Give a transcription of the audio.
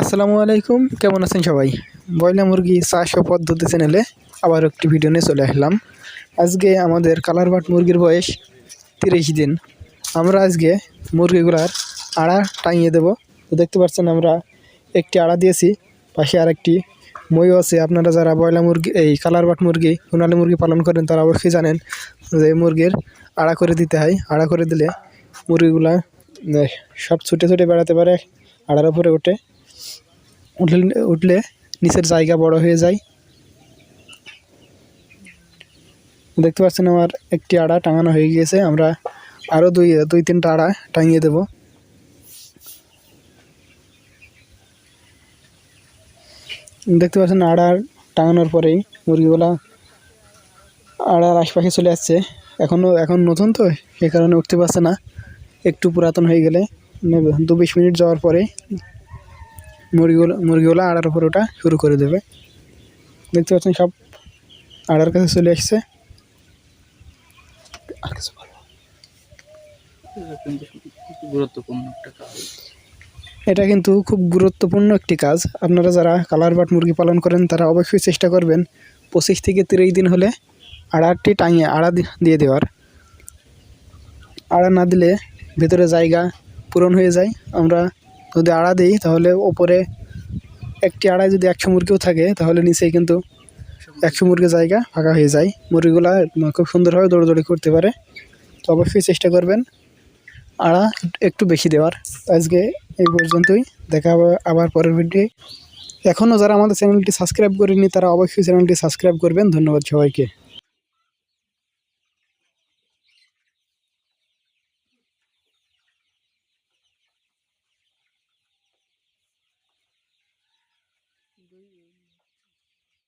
আসসালামু আলাইকুম, কেমন আছেন সবাই? বয়লা মুরগি চাষ ও পদ্ধতি চ্যানেলে আবার একটি ভিডিও নিয়ে চলে আসলাম। আজকে আমাদের কালার বাট মুরগির বয়স তিরিশ দিন। আমরা আজকে মুরগিগুলার আড়া টাঙিয়ে দেব। তো দেখতে পাচ্ছেন আমরা একটি আড়া দিয়েছি, পাশে আরেকটি ময়ও আছে। আপনারা যারা বয়লা মুরগি, এই কালার বাট মুরগি, সোনালী মুরগি পালন করেন, তারা অবশ্যই জানেন যে মুরগির আড়া করে দিতে হয়। আড়া করে দিলে মুরগিগুলা সব ছুটে ছুটে বেড়াতে পারে, আড়ার উপরে ওঠে উঠলে উঠলে নিচের জায়গা বড় হয়ে যায়। দেখতে পাচ্ছেন আমার একটি আড়া টাঙানো হয়ে গিয়েছে। আমরা আরও দুই দুই তিনটা আড়া টাঙিয়ে দেব। দেখতে পাচ্ছেন আড়া টাঙানোর পরেই মুরগিগুলা আড়ার আশপাশে চলে আসছে। এখনও এখন নতুন তো সে কারণে উঠতে পারছে না। একটু পুরাতন হয়ে গেলে দু বিশ মিনিট যাওয়ার পরে মুরগিগুলো মুরগিগুলো আড়ার উপর ওটা শুরু করে দেবে। দেখতে পাচ্ছেন সব আড়ার কাছে চলে আসছে? এটা কিন্তু গুরুত্বপূর্ণ একটা কাজ। এটা কিন্তু খুব গুরুত্বপূর্ণ একটি কাজ। আপনারা যারা কালার বাট মুরগি পালন করেন তারা অবশ্যই চেষ্টা করবেন পঁচিশ থেকে তিরিশ দিন হলে আড়ারটি টাঙিয়ে আড়া দিয়ে দেওয়ার। আড়া না দিলে ভেতরে জায়গা পূরণ হয়ে যায়। আমরা যদি আড়া দিই, তাহলে ওপরে একটি আড়ায় যদি একশো মুরগিও থাকে, তাহলে নিচেই কিন্তু একশো মুরগির জায়গা ফাঁকা হয়ে যায়। মুরগিগুলা খুব সুন্দরভাবে দৌড়দৌড়ি করতে পারে। তো অবশ্যই চেষ্টা করবেন আড়া একটু বেশি দেওয়ার। আজকে এই পর্যন্তই। দেখা হবে আবার পরের ভিডিও এখনও যারা আমাদের চ্যানেলটি সাবস্ক্রাইব করেনি তারা অবশ্যই চ্যানেলটি সাবস্ক্রাইব করবেন। ধন্যবাদ সবাইকে। দুই